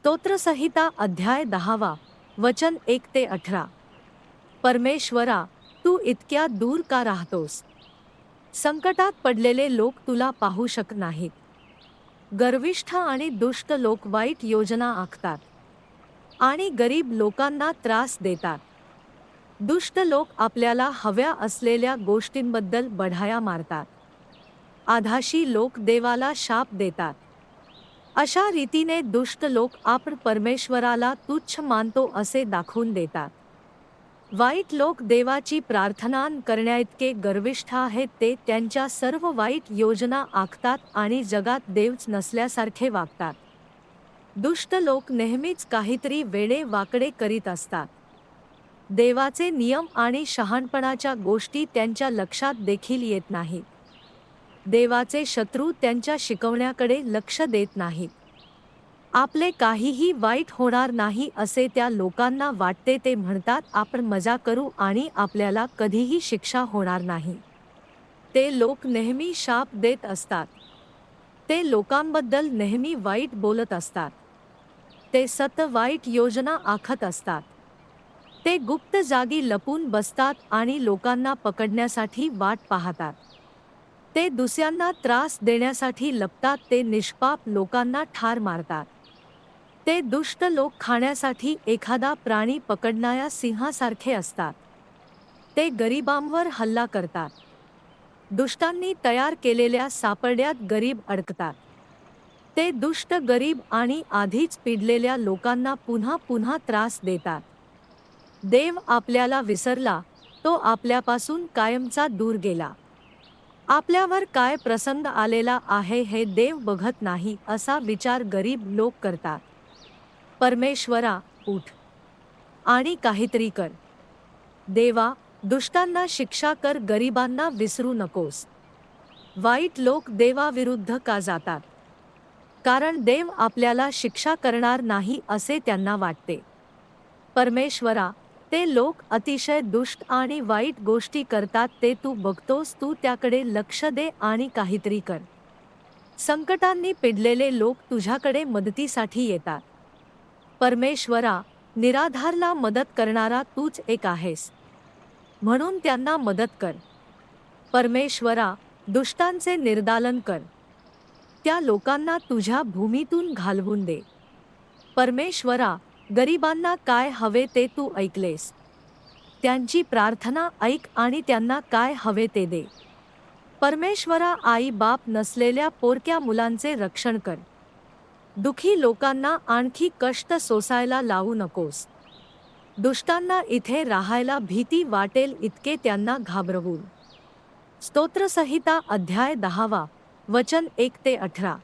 स्तोत्रसंहिता अध्याय दहावा वचन एक ते अठरा. परमेश्वरा तू इतक्या दूर का राहतोस? संकटात पडलेले लोक तुला पाहू शक नाहीत. गर्विष्ठ आणि दुष्ट लोक वाईट योजना आखतात. आणि गरीब लोकांना त्रास देतात. दुष्ट लोक आपल्याला हव्या असलेल्या गोष्टींबद्दल बढाया मारतात. आधाशी लोक देवाला शाप देतात. अशा रीतीने दुष्ट लोक आपण परमेश्वराला तुच्छ मानतो असे दाखवून देतात. वाईट लोक देवाची प्रार्थना करण्याइतके गर्विष्ठ आहेत ते त्यांच्या सर्व वाईट योजना आखतात आणि जगात देवच नसल्यासारखे वागतात. दुष्ट लोक नेहमीच काहीतरी वेडे वाकडे करीत असतात. देवाचे नियम आणि शहाणपणाच्या गोष्टी त्यांच्या लक्षात देखील येत नाहीत. देवाचे शत्रू त्यांच्या शिकवण्याकडे लक्ष देत नाहीत. आपले काहीही वाईट होणार नाही असे त्या लोकांना वाटते ते म्हणतात आपण मजा करू आणि आपल्याला कधीही शिक्षा होणार नाही. ते लोक नेहमी शाप देत असतात. ते लोकांबद्दल नेहमी वाईट बोलत असतात. ते सत वाईट योजना आखत असतात. ते गुप्त जागी लपून बसतात आणि लोकांना पकडण्यासाठी वाट पाहतात. ते दुसऱ्यांना त्रास देण्यासाठी लपतात ते निष्पाप लोकांना ठार मारतात. ते दुष्ट लोक खाण्यासाठी एखादा प्राणी पकडणाऱ्या सिंहासारखे असतात. ते गरिबांवर हल्ला करतात. दुष्टांनी तयार केलेल्या सापड्यात गरीब अडकतात. ते दुष्ट गरीब आणि आधीच पिडलेल्या लोकांना पुन्हा पुन्हा त्रास देतात. देव आपल्याला विसरला तो आपल्यापासून कायमचा दूर गेला. आपल्यावर काय प्रसंग आलेला आहे हे देव बघत नाही असा विचार गरीब लोक करतात. परमेश्वरा उठ. आणि काहीतरी कर. देवा दुष्टांना शिक्षा कर गरिबांना विसरू नकोस. वाईट लोक देवाविरुद्ध का जातात? कारण देव आपल्याला शिक्षा करणार नाही असे त्यांना वाटते. परमेश्वरा ते लोक अतिशय दुष्ट आणि वाईट गोष्टी करतात ते तू बघतोस तू त्याकडे लक्ष दे आणि काहीतरी कर. संकटांनी पिडलेले लोक तुझ्याकडे मदतीसाठी येतात. परमेश्वरा निराधारला मदत करणारा तूच एक आहेस. म्हणून त्यांना मदत कर. परमेश्वरा दुष्टांचे निर्दालन कर. त्या लोकांना तुझ्या भूमीतून घालवून दे. परमेश्वरा गरिबांना काय हवे ते तू ऐकलेस. त्यांची प्रार्थना ऐक आणि त्यांना काय हवे ते दे. परमेश्वरा आई बाप नसलेल्या पोरक्या मुलांचे रक्षण कर. दुखी लोकांना आणखी कष्ट सोसायला लावू नकोस. दुष्टांना इथे राहायला भीती वाटेल इतके त्यांना घाबरवून स्तोत्रसंहिता अध्याय दहावा वचन एक ते अठरा.